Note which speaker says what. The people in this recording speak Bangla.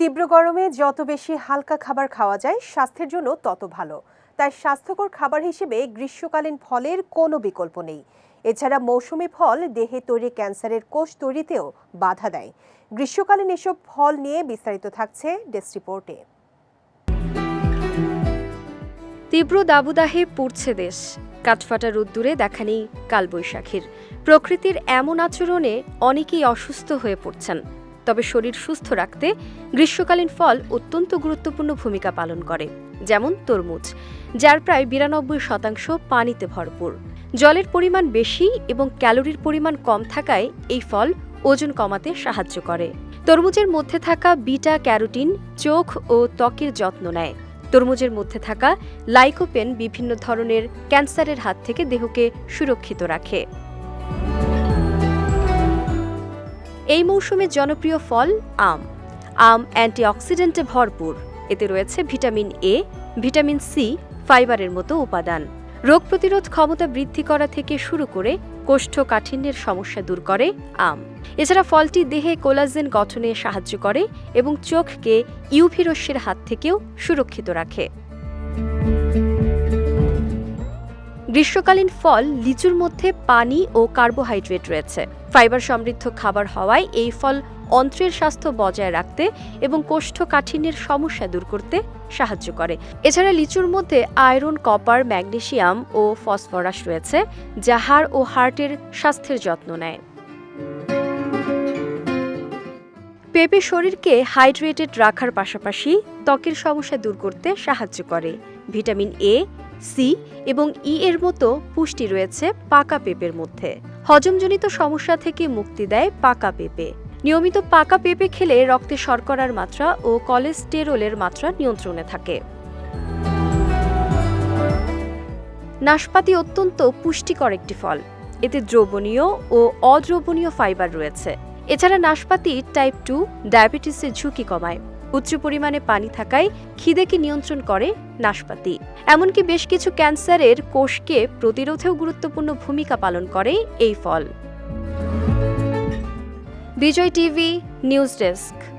Speaker 1: তীব্র গরমে যত বেশি হালকা খাবার খাওয়া যায়, স্বাস্থ্যের জন্য তত ভালো। তাই স্বাস্থ্যকর খাবার হিসেবে গ্রীষ্মকালীন ফলের কোনো বিকল্প নেই। এছাড়া মৌসুমি ফল দেহে তৈরি ক্যান্সারের কোষ তৈরিতেও বাধা দেয়। গ্রীষ্মকালীন এসব ফল নিয়ে বিস্তারিত থাকছে ডেস্ক রিপোর্টে।
Speaker 2: তীব্র দাবুদাহে পুড়ছে দেশ। কাঠফাটা রোদ্দুরে দেখা নেই কালবৈশাখীর। প্রকৃতির এমন আচরণে অনেকেই অসুস্থ হয়ে পড়ছেন। তবে শরীর সুস্থ রাখতে গ্রীষ্মকালীন ফল অত্যন্ত গুরুত্বপূর্ণ ভূমিকা পালন করে, যেমন তরমুজ, যার প্রায় বিরানব্বই শতাংশ পানিতে ভরপুর। জলের পরিমাণ বেশি এবং ক্যালোরির পরিমাণ কম থাকায় এই ফল ওজন কমাতে সাহায্য করে। তরমুজের মধ্যে থাকা বিটা ক্যারোটিন, চোখ ও ত্বকের যত্ন নেয়। তরমুজের মধ্যে থাকা লাইকোপেন বিভিন্ন ধরনের ক্যান্সারের হাত থেকে দেহকে সুরক্ষিত রাখে। এই মৌসুমে জনপ্রিয় ফল আম। আম অ্যান্টিঅক্সিডেন্টে ভরপুর। এতে রয়েছে ভিটামিন এ, ভিটামিন সি, ফাইবারের মতো উপাদান। রোগ প্রতিরোধ ক্ষমতা বৃদ্ধি করা থেকে শুরু করে কোষ্ঠকাঠিন্যের সমস্যা দূর করে আম। এছাড়া ফলটি দেহে কোলাজেন গঠনে সাহায্য করে এবং চোখকে ইউভি রশ্মির হাত থেকেও সুরক্ষিত রাখে। গ্রীষ্মকালীন ফল লিচুর মধ্যে পানি ও কার্বোহাইড্রেট রয়েছে। ফাইবার সমৃদ্ধ খাবার হওয়ায় এই ফল অন্ত্রের স্বাস্থ্য বজায় রাখতে এবং কোষ্ঠকাঠিন্যের সমস্যা দূর করতে সাহায্য করে। এছাড়া লিচুর মধ্যে আয়রন, কপার, ম্যাগনেসিয়াম ও ফসফরাস রয়েছে, যা হাড় ও হার্টের স্বাস্থ্যের যত্ন নেয়। পেঁপে শরীরকে হাইড্রেটেড রাখার পাশাপাশি ত্বকের সমস্যা দূর করতে সাহায্য করে। ভিটামিন এ সি এবং ই এর মতো পুষ্টি রয়েছে পাকা পেঁপের মধ্যে। হজমজনিত সমস্যা থেকে মুক্তি দেয় পাকা পেঁপে। নিয়মিত পাকা পেঁপে খেলে রক্তে শর্করার মাত্রা ও কোলেস্টেরলের মাত্রা নিয়ন্ত্রণে থাকে। নাশপাতি অত্যন্ত পুষ্টিকর একটি ফল। এতে দ্রবণীয় ও অদ্রবণীয় ফাইবার রয়েছে। এছাড়া নাশপাতি টাইপ টু ডায়াবেটিসের ঝুঁকি কমায়। উচ্চ পরিমাণে পানি থাকায় খিদেকে নিয়ন্ত্রণ করে নাশপাতি। এমনকি বেশ কিছু ক্যান্সারের কোষকে প্রতিরোধেও গুরুত্বপূর্ণ ভূমিকা পালন করে এই ফল। Vijay TV, news desk.